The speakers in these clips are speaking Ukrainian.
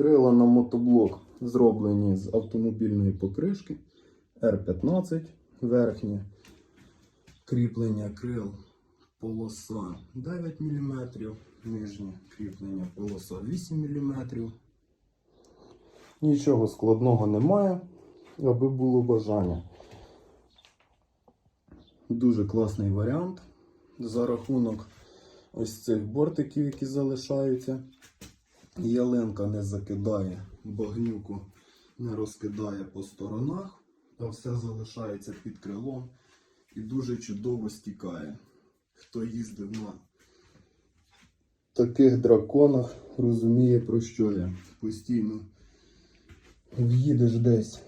Крила на мотоблок зроблені з автомобільної покришки R15 верхнє. Кріплення крил полоса 9 мм, нижнє кріплення полоса 8 мм. Нічого складного немає, аби було бажання. Дуже класний варіант за рахунок ось цих бортиків, які залишаються. Ялинка не закидає, багнюку не розкидає по сторонах, а все залишається під крилом і дуже чудово стікає. Хто їздив на таких драконах, розуміє про що я. Постійно в'їдеш десь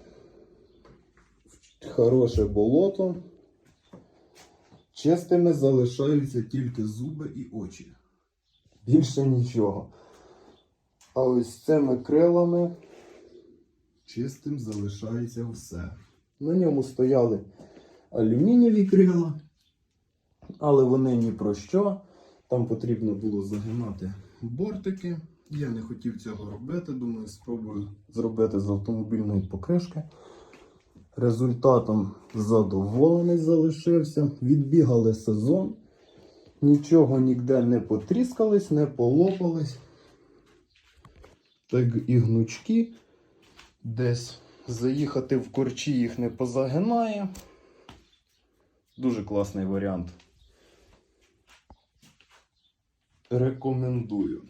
в хороше болото. Чистими залишаються тільки зуби і очі. Більше нічого. А ось цими крилами чистим залишається все. На ньому стояли алюмінієві крила, але вони ні про що. Там потрібно було загинати бортики. Я не хотів цього робити. Думаю, спробую зробити з автомобільної покришки. Результатом задоволений залишився. Відбігали сезон. Нічого ніде не потріскались, не полопались. Так і гнучки. Десь заїхати в корчі їх не позагинає. Дуже класний варіант. Рекомендую.